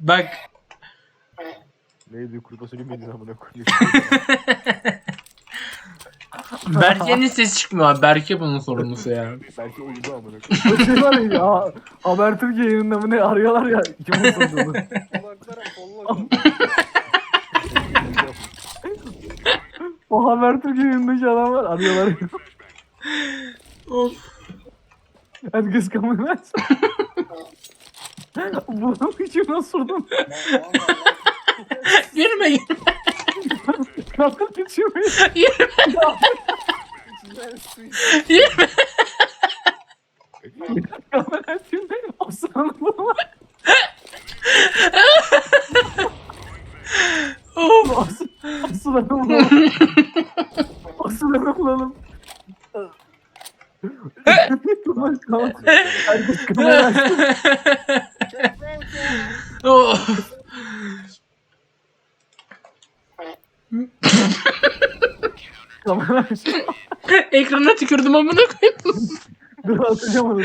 Bak Neydi kuru fasulye miydi amına koyayım. Berke'nin sesi çıkmıyor abi. Berke bunun sorumlusu ya. Belki uyudu amına koyayım. O şey var ya, ya Habertürk yayınında mı ne arıyorlar ya. Kim olsun onu. Kulaklara kolla O Habertürk yayınındaki adamlar arıyorlar. Of. Herkes kamerayı aç. Bunun için nasıl sordum? Yürüme yürüme. Geçiyor. İçinden su yürüme. Kamera açıyor. O sırada bu var. Of. Sırada bulalım. Sırada bulalım. Herkes kamera açtı. Ekrana tükürdüm amına koyayım. Dur atacağım onu.